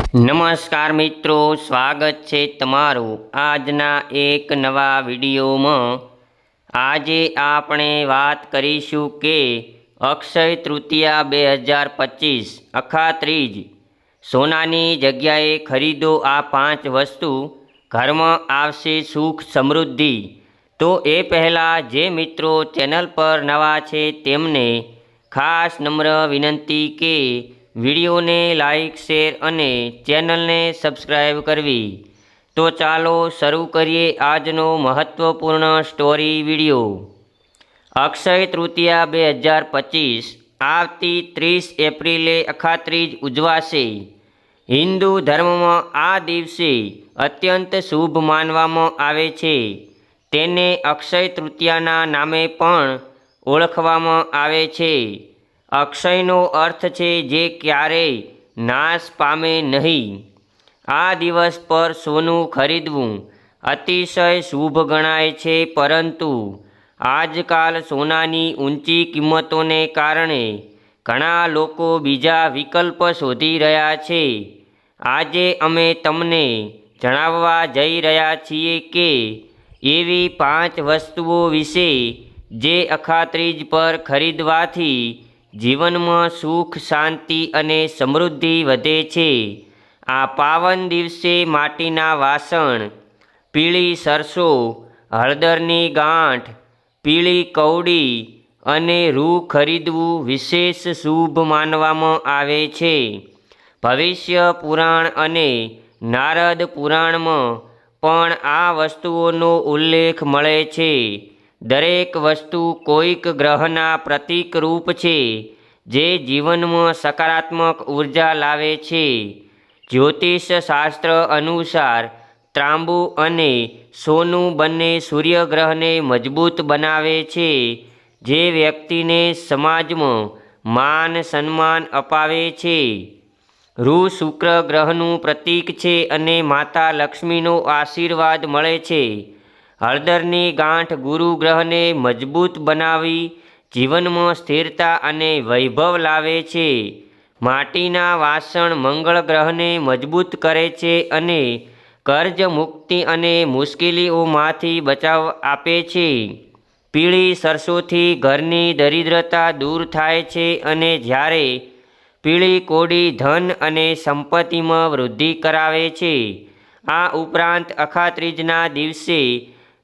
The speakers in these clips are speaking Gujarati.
નમસ્કાર મિત્રો, સ્વાગત છે તમારું આજના એક નવા વિડીયોમાં. આજે આપણે વાત કરીશું કે અક્ષય તૃતીયા બે હજાર પચીસ અખાત્રીજ સોનાની જગ્યાએ ખરીદો આ પાંચ વસ્તુ, ઘરમાં આવશે સુખ સમૃદ્ધિ. તો એ પહેલાં જે મિત્રો ચેનલ પર નવા છે તેમને ખાસ નમ્ર વિનંતી કે વિડીયોને લાઈક, શેર અને ચેનલને સબસ્ક્રાઈબ કરવી. તો ચાલો શરૂ કરીએ આજનો મહત્ત્વપૂર્ણ સ્ટોરી વીડિયો. અક્ષય તૃતીયા બે હજાર પચીસ, આવતી ત્રીસ એપ્રિલે અખાત્રીજ ઉજવાશે. હિન્દુ ધર્મમાં આ દિવસે અત્યંત શુભ માનવામાં આવે છે. તેને અક્ષય તૃતીયાના નામે પણ ઓળખવામાં આવે છે. અક્ષયનો અર્થ છે જે ક્યારેય નાશ પામે નહીં. આ દિવસ પર સોનું ખરીદવું અતિશય શુભ ગણાય છે, પરંતુ આજકાલ સોનાની ઊંચી કિંમતોને કારણે ઘણા લોકો બીજા વિકલ્પ શોધી રહ્યા છે. આજે અમે તમને જણાવવા જઈ રહ્યા છીએ કે એવી પાંચ વસ્તુઓ વિશે જે અખાત્રીજ પર ખરીદવાથી જીવનમાં સુખ, શાંતિ અને સમૃદ્ધિ વધે છે. આ પાવન દિવસે માટીના વાસણ, પીળી સરસો, હળદરની ગાંઠ, પીળી કવડી અને રૂ ખરીદવું વિશેષ શુભ માનવામાં આવે છે. ભવિષ્ય પુરાણ અને નારદ પુરાણમાં પણ આ વસ્તુઓનો ઉલ્લેખ મળે છે. દરેક વસ્તુ કોઈક ગ્રહના પ્રતીક રૂપ છે, જે જીવનમાં સકારાત્મક ઊર્જા લાવે છે. જ્યોતિષ શાસ્ત્ર અનુસાર ત્રાંબુ અને સોનું બંને સૂર્યગ્રહને મજબૂત બનાવે છે, જે વ્યક્તિને સમાજમાં માન સન્માન અપાવે છે. રૂ શુક્ર ગ્રહનું પ્રતીક છે અને માતા લક્ષ્મીનો આશીર્વાદ મળે છે. હળદરની ગાંઠ ગુરુ ગ્રહને મજબૂત બનાવી, જીવનમાં સ્થિરતા અને વૈભવ લાવે છે. માટીના વાસણ મંગળ ગ્રહને મજબૂત કરે છે અને કર્જ મુક્તિ અને મુશ્કેલીઓમાંથી બચાવ આપે છે. પીળી સરસોથી ઘરની દરિદ્રતા દૂર થાય છે અને જ્યારે પીળી કોડી ધન અને સંપત્તિમાં વૃદ્ધિ કરાવે છે. આ ઉપરાંત અખાત્રીજના દિવસે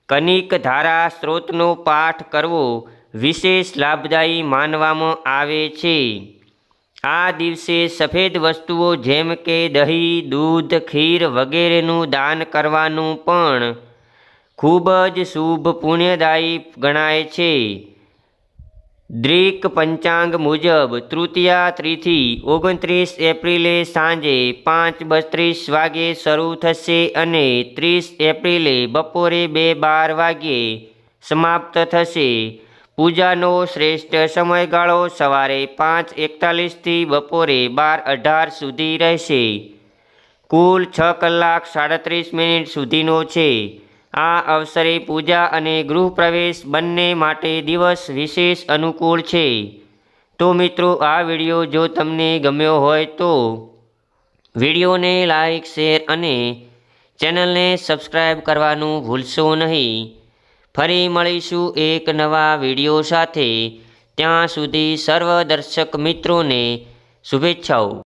કનિક ધારા સ્ત્રોતનો પાઠ કરવો વિશેષ લાભદાયી માનવામાં આવે છે. આ દિવસે સફેદ વસ્તુઓ જેમ કે દહીં, દૂધ, ખીર વગેરેનું દાન કરવાનું પણ ખૂબ જ શુભ પુણ્યદાયી ગણાય છે. દ્રિક પંચાંગ મુજબ તૃતીયા ત્રીથી ઓગણત્રીસ એપ્રિલે સાંજે પાંચ બત્રીસ વાગ્યે શરૂ થશે અને ત્રીસ એપ્રિલે બપોરે બે બાર વાગ્યે સમાપ્ત થશે. પૂજાનો શ્રેષ્ઠ સમયગાળો સવારે પાંચ એકતાલીસથી બપોરે બાર અઢાર સુધી રહેશે. કુલ છ કલાક સાડત્રીસ મિનિટ સુધીનો છે. આ અવસરે પૂજા અને ગૃહપ્રવેશ બંને માટે દિવસ વિશેષ અનુકૂળ છે. તો મિત્રો, આ વીડિયો જો તમને ગમ્યો હોય તો વિડીયોને લાઈક, શેર અને ચેનલને સબસ્ક્રાઈબ કરવાનું ભૂલશો નહીં. ફરી મળીશું એક નવા વીડિયો સાથે. ત્યાં સુધી સર્વ દર્શક મિત્રોને શુભેચ્છાઓ.